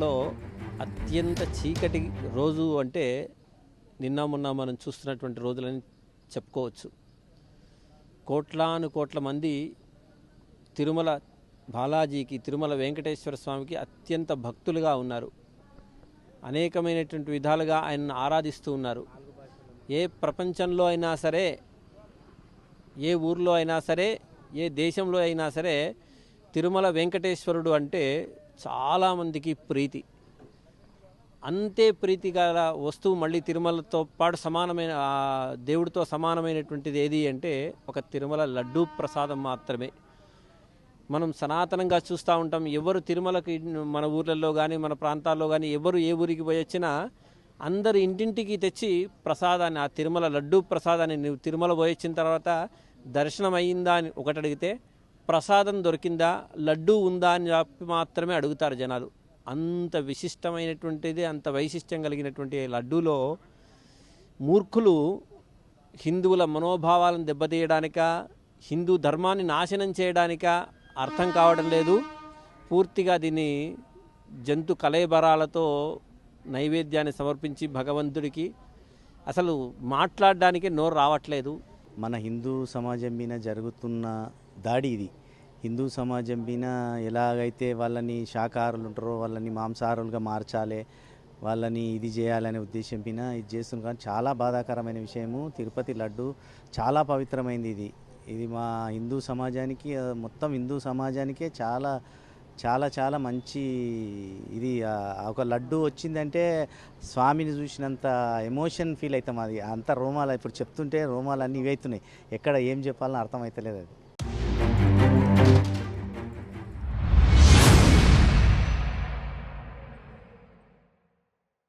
చరిత్రలో అత్యంత చీకటి రోజు అంటే నిన్న మొన్న మనం చూస్తున్నటువంటి రోజులని చెప్పుకోవచ్చు. కోట్లాను కోట్ల మంది తిరుమల బాలాజీకి తిరుమల వెంకటేశ్వర స్వామికి అత్యంత భక్తులుగా ఉన్నారు. అనేకమైనటువంటి విధాలుగా ఆయనను ఆరాధిస్తూ ఉన్నారు. ఏ ప్రపంచంలో అయినా సరే ఏ ఊర్లో అయినా సరే ఏ దేశంలో అయినా సరే తిరుమల వెంకటేశ్వరుడు అంటే చాలామందికి ప్రీతి. అంతే ప్రీతి గల వస్తువు మళ్ళీ తిరుమలతో పాటు సమానమైన దేవుడితో సమానమైనటువంటిది ఏది అంటే ఒక తిరుమల లడ్డూ ప్రసాదం మాత్రమే. మనం సనాతనంగా చూస్తూ ఉంటాం ఎవరు తిరుమలకి మన ఊర్లలో కానీ మన ప్రాంతాల్లో కానీ ఎవరు ఏ ఊరికి పోయి వచ్చినా అందరు ఇంటింటికి తెచ్చి ప్రసాదాన్ని ఆ తిరుమల లడ్డూ ప్రసాదాన్ని నువ్వు తిరుమల పోయి వచ్చిన తర్వాత దర్శనం అయ్యిందా అని ఒకటి అడిగితే ప్రసాదం దొరికిందా? లడ్డూ ఉందా అని చెప్పి మాత్రమే అడుగుతారు జనాలు. అంత విశిష్టమైనటువంటిది అంత వైశిష్టం కలిగినటువంటి లడ్డూలో మూర్ఖులు హిందువుల మనోభావాలను దెబ్బతీయడానిక హిందూ ధర్మాన్ని నాశనం చేయడానిక అర్థం కావడం లేదు. పూర్తిగా దీన్ని జంతు కలయబరాలతో నైవేద్యాన్ని సమర్పించి భగవంతుడికి అసలు మాట్లాడడానికి నోరు రావట్లేదు. మన హిందూ సమాజం మీద జరుగుతున్న దాడి ఇది. హిందూ సమాజం మీద ఎలాగైతే వాళ్ళని శాకాహారులు ఉంటారో వాళ్ళని మాంసాహారులుగా మార్చాలి వాళ్ళని ఇది చేయాలనే ఉద్దేశం పైన ఇది చేస్తున్నాం కానీ చాలా బాధాకరమైన విషయము తిరుపతి లడ్డు. చాలా పవిత్రమైంది ఇది. ఇది మా హిందూ సమాజానికి మొత్తం హిందూ సమాజానికే చాలా చాలా చాలా మంచి ఇది. ఒక లడ్డు వచ్చిందంటే స్వామిని చూసినంత ఎమోషన్ ఫీల్ అవుతాం అది. అంత రోమాలు ఇప్పుడు చెప్తుంటే రోమాలు అన్నీ ఇవైతున్నాయి. ఎక్కడ ఏం చెప్పాలని అర్థమవుతలేదు అది.